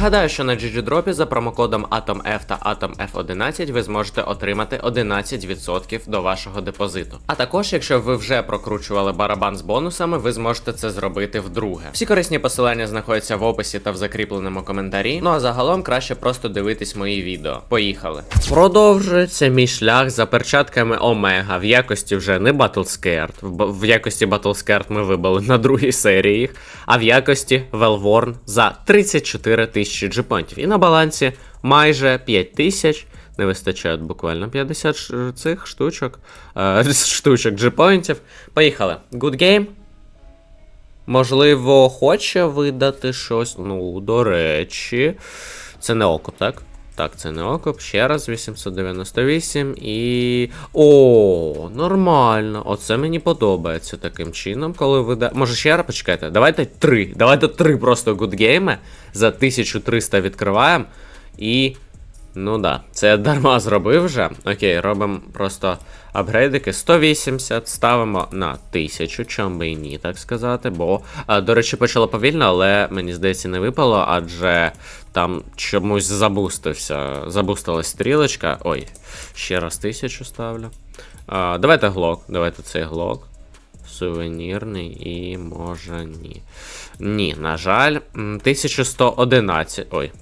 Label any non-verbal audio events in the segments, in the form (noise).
Нагадаю, що на GGDrop за промокодом AtomF та AtomF11 ви зможете отримати 11% до вашого депозиту. А також, якщо ви вже прокручували барабан з бонусами, ви зможете це зробити вдруге. Всі корисні посилання знаходяться в описі та в закріпленому коментарі. Ну а загалом краще просто дивитись мої відео. Поїхали. Продовжується мій шлях за перчатками Омега в якості вже не Battlescared. В, якості Battlescared ми вибили на другій серії їх, а в якості Велворн за 34 тисячі джипонтів. І на балансі майже 5 тисяч. Не вистачає буквально 50 цих штучок. Е, (laughs) штучок джипоінтів. Поїхали. Good game. Можливо, хоче видати щось. Ну, до речі, це не око, так? Так, це не окоп. Ще раз 898 і. О, нормально. Оце мені подобається таким чином, коли ви. Да... Може ще раз почекайте. Давайте три. Давайте три просто гудгейми. За 1300 відкриваємо. І. Ну да, це я дарма зробив вже. Окей, робимо просто апгрейдики. 180 ставимо на 1000, чом би і ні, так сказати. Бо, а, до речі, почало повільно, але мені здається, не випало, адже там чомусь забустився. Забустилась стрілочка. Ой, ще раз 1000 ставлю. А, давайте глок, давайте цей глок. Сувенірний і може ні. Ні, на жаль, 1111. Ой.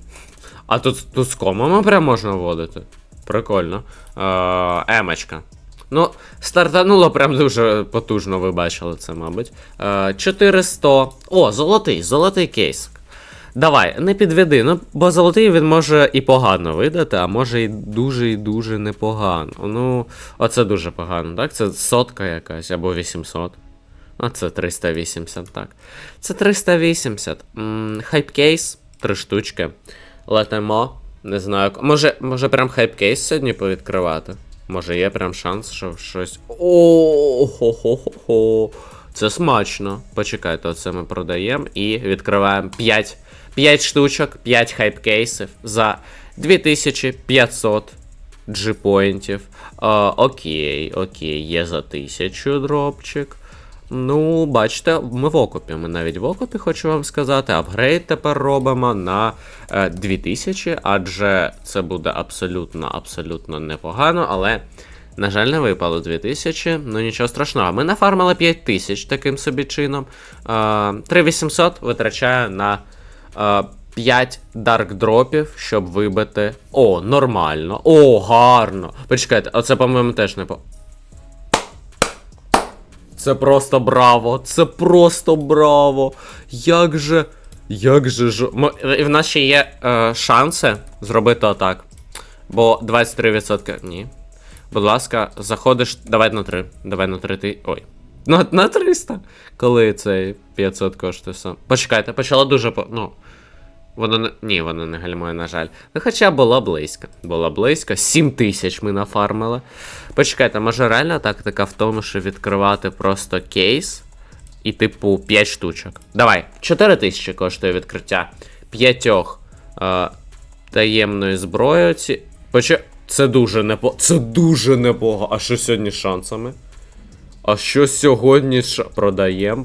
А тут, тут з комами прям можна вводити. Прикольно. Е, емочка. Ну, стартануло прям дуже потужно, ви бачили це, мабуть. Е, 400. О, золотий, золотий кейс. Давай, не підведи, ну, бо золотий він може і погано видати, а може і дуже і дуже непогано. Ну, оце дуже погано, так? Це сотка якась або 800. А це 380, так. Це 380. М, Хайпкейс, три штучки. Летимо. Не знаю. Може, може прям хайпкейс сьогодні повідкривати? Може є прям шанс, що щось. О, хо хо хо хо Це смачно. Почекайте, оце ми продаємо і відкриваємо 5, 5 штучок, 5 хайпкейсів за 2500 джипоінтів. А, окей, окей, є за 1000 дропчик. Ну, бачите, ми в окопі. Ми навіть в окопі, хочу вам сказати. Апгрейд тепер робимо на е, 2000, адже це буде абсолютно, абсолютно непогано, але. На жаль, не випало 2000, ну нічого страшного. Ми нафармили 5000 таким собі чином. Е, 3800 витрачаю на е, 5 дарк дропів, щоб вибити. О, нормально. О, гарно. Почекайте, оце, по-моєму, теж не по. Це просто браво! Це просто браво! Як же. Як же ж. І в нас ще є е, шанси зробити отак. Бо 23%. Ні. Будь ласка, заходиш. Давай на 3. Давай на 3 ти. Ой. На, на 300. Коли цей 500 коштує сам. Почекайте, почало дуже. Ну. Воно не. Ні, воно не гальмує, на жаль. Ну, хоча було близько. Було близько. 7 тисяч ми нафармили. Почекайте, може реальна тактика в тому, що відкривати просто кейс і, типу, 5 штучок. Давай, 4 тисячі коштує відкриття. П'ятьох е, таємної зброї. Ці... Поче... Це дуже непо. Це дуже непого. А що сьогодні з шансами? А що сьогодні ша- продаємо,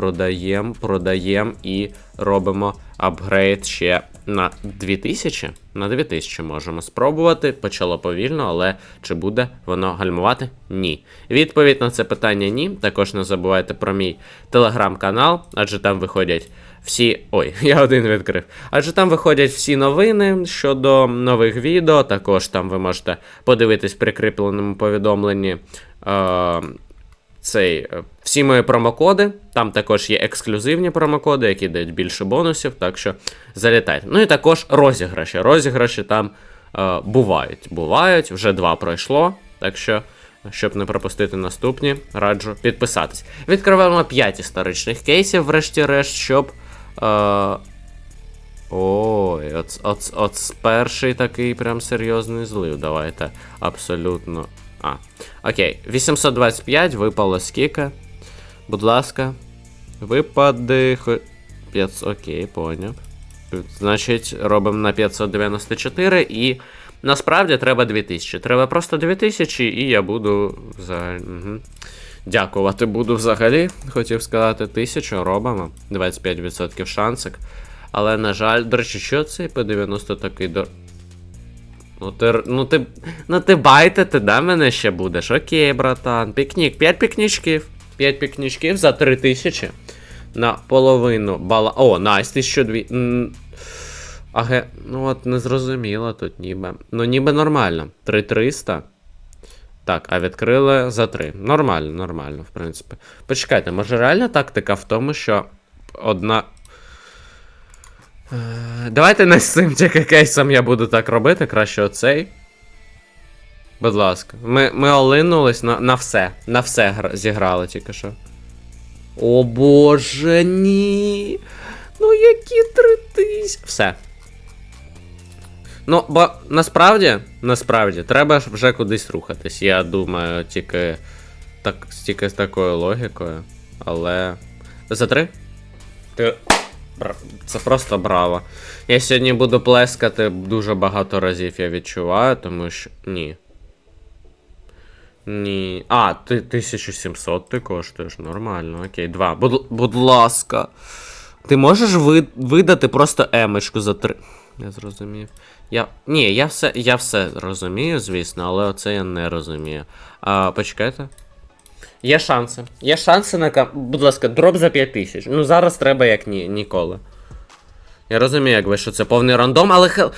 продаємо, продаємо, і робимо апгрейд ще на 2000? На 2000 можемо спробувати. Почало повільно, але чи буде воно гальмувати? Ні. Відповідь на це питання ні. Також не забувайте про мій телеграм-канал, адже там виходять всі. Ой, (laughs) я один відкрив. Адже там виходять всі новини щодо нових відео. Також там ви можете подивитись в прикріпленому повідомленні. Е- цей, е, всі мої промокоди. Там також є ексклюзивні промокоди, які дають більше бонусів, так що залітайте. Ну і також розіграші. Розіграші там е, бувають. Бувають, вже два пройшло. Так що, щоб не пропустити наступні, раджу підписатись. Відкриваємо 5 історичних кейсів, врешті-решт, щоб. Е, Ой, от, от, от перший такий прям серйозний злив. Давайте. Абсолютно. А. Окей. 825 випало скільки. Будь ласка. Випади. 500. Окей, поняв. Значить, робимо на 594 і. Насправді треба 2000. Треба просто 2000, і я буду взагалі. Угу. Дякувати буду взагалі. Хотів сказати 1000, робимо. 25% шансик. Але, на жаль, до речі, що цей P90 такий. Ну ти, ну ти, ну ти байте, ти да мене ще будеш. Окей, братан. Пікнік, 5 пікнічків. 5 пікнічків за 3000. На половину бала. О, найс, 1200. М, Аге, ну от не зрозуміло тут ніби. Ну ніби нормально. 3300. Так, а відкрили за 3. Нормально, нормально, в принципі. Почекайте, може реальна тактика в тому, що одна. Е, Давайте не з цим тільки кейсом я буду так робити, краще оцей. Будь ласка. Ми, ми олинулись на, на все. На все зіграли тільки що. О боже, ні. Ну які три тисячі. Все. Ну, бо насправді, насправді, треба ж вже кудись рухатись. Я думаю, тільки так, тільки з такою логікою. Але. За три? Ти. Це просто браво. Я сьогодні буду плескати дуже багато разів, я відчуваю, тому що. Ні. Ні. А, ти 1700 ти коштуєш, нормально, окей, два. Будь, будь ласка. Ти можеш ви, видати просто емочку за три. Я зрозумів. Я. Ні, я все, я все розумію, звісно, але оце я не розумію. А, почекайте. Є шанси. Є шанси на кам... Будь ласка, дроп за 5000. Ну зараз треба як ні, ніколи. Я розумію, якби, що це повний рандом, але хел.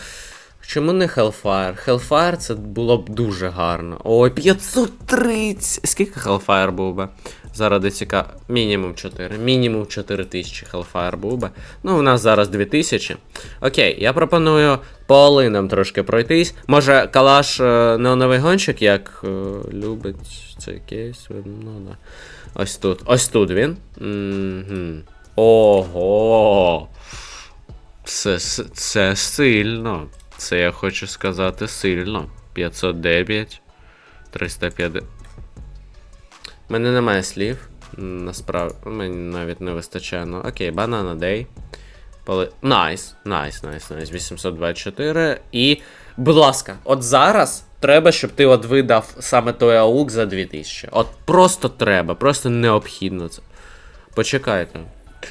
Чому не Hellfire? Hellfire це було б дуже гарно. Ой, 530! Скільки Hellfire був би? Заради цікаво. Мінімум 4. Мінімум 4000 Hellfire був би. Ну, у нас зараз 2000. Окей, я пропоную по олинам трошки пройтись. Може, калаш е, неоновий гонщик, як е, любить цей кейс. Ну, да. Ось тут. Ось тут він. Угу. Ого. Це, це сильно. Це я хочу сказати сильно. 509. 350. Мене немає слів. Насправді, мені навіть не вистачає. Ну, окей, банана дей. Найс, найс, найс, найс. 824. І, будь ласка, от зараз треба, щоб ти от видав саме той аук за 2000. От просто треба, просто необхідно це. Почекайте.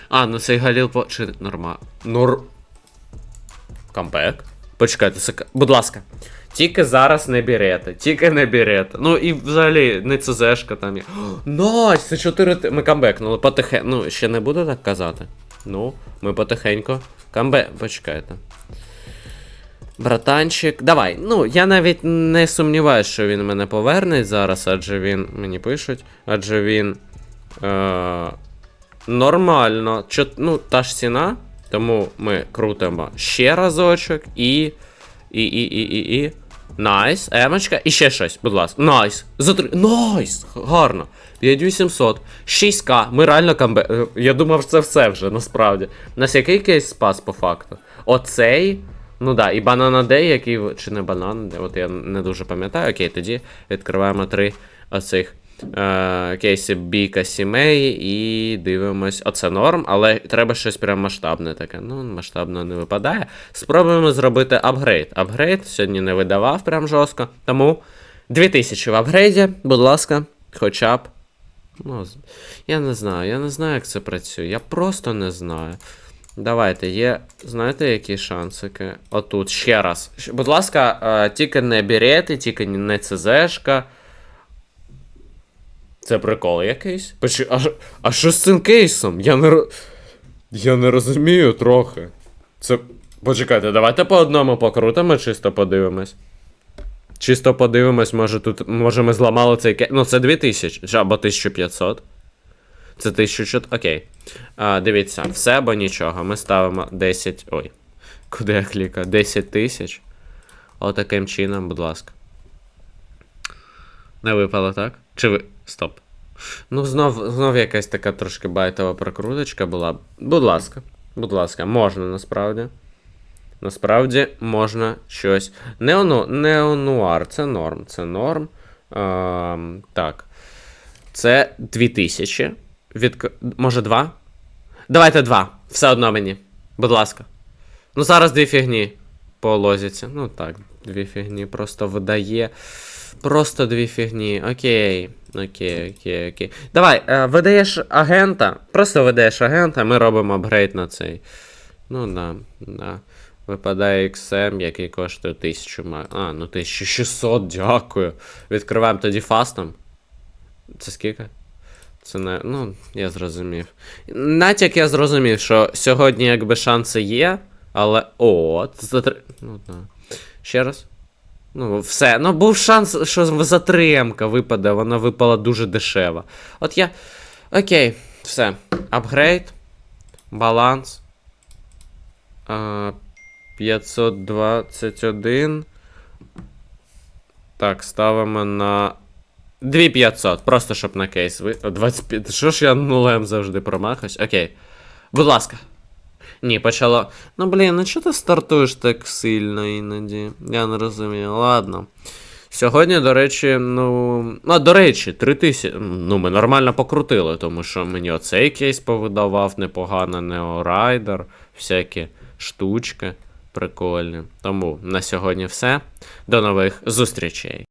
А, ну цей Галіл по. Чи норма. Нор. Камбек. Почекайте, сек... будь ласка. Тільки зараз не берете, тільки не берете. Ну і взагалі не ЦЗшка там є. (gasps) Найс, це 4 ти- Ми камбекнули потихеньку. Ну, ще не буду так казати. Ну, ми потихеньку. Камбек. Почекайте. Братанчик, давай. Ну, я навіть не сумніваюся, що він мене поверне зараз, адже він. Мені пишуть, адже він. Е- нормально. Чо, ну, та ж ціна. Тому ми крутимо ще разочок і. І, і, і, і, і. Найс, емочка. І ще щось, будь ласка. Найс. За три. Найс! Гарно. 5800. 6к. Ми реально камбе. е, Я думав, це все вже, насправді. У нас який кейс спас по факту? Оцей. Ну да, і банана Дей, який. Чи не банан от я не дуже пам'ятаю. Окей, тоді відкриваємо три оцих е, кейсів бійка сімей і дивимось. Оце норм, але треба щось прям масштабне таке. Ну, масштабно не випадає. Спробуємо зробити апгрейд. Апгрейд сьогодні не видавав прям жорстко. Тому 2000 в апгрейді, будь ласка, хоча б. Ну, я не знаю, я не знаю, як це працює. Я просто не знаю. Давайте, є. Знаєте, які шансики? Отут, ще раз. Будь ласка, е, тільки не берети, тільки не ЦЗшка. Це прикол якийсь? Почу... А, а що з цим кейсом? Я не Я не розумію трохи. Це. Почекайте, давайте по одному покрутимо, чисто подивимось. Чисто подивимось, може тут. Може ми зламали цей кейс. Ну, це 2000 або 1500. Це 1400. Окей. А, дивіться, все або нічого. Ми ставимо 10. Ой. Куди я клікаю? 10 тисяч. Отаким чином, будь ласка. Не випало, так? Чи ви. Стоп. Ну, знов, знов якась така трошки байтова прокруточка була. Будь ласка, будь ласка, можна насправді. Насправді можна щось. Неону... Неонуар, це норм, це норм. Ем, так. Це 2000. Від... Може, 2? Давайте 2. Все одно мені. Будь ласка. Ну, зараз дві фігні по лозіці. Ну так, дві фігні просто видає. Просто дві фігні. Окей. Окей, окей, окей. Давай, е, видаєш агента. Просто видаєш агента, ми робимо апгрейд на цей. Ну да, да. Випадає XM, який коштує 1000 ма. А, ну 1600, дякую. Відкриваємо тоді фастом. Це скільки? Це не. Ну, я зрозумів. Натяк я зрозумів, що сьогодні якби шанси є, але. О, це. Ну, да. Ще раз. Ну, все. Ну, був шанс, що затримка випаде, вона випала дуже дешево. От я. Окей, все. Апгрейд. Баланс. 521. Так, ставимо на 2500. Просто щоб на кейс ви. 25. Що ж я нулем завжди промахаюсь? Окей. Будь ласка. Ні, почало. Ну блін, ну чого ти стартуєш так сильно іноді? Я не розумію. Ладно. Сьогодні, до речі, ну. А, до речі, 3000. Ну, ми нормально покрутили, тому що мені оцей кейс повидавав непогано, Неорайдер, всякі штучки прикольні. Тому на сьогодні все. До нових зустрічей.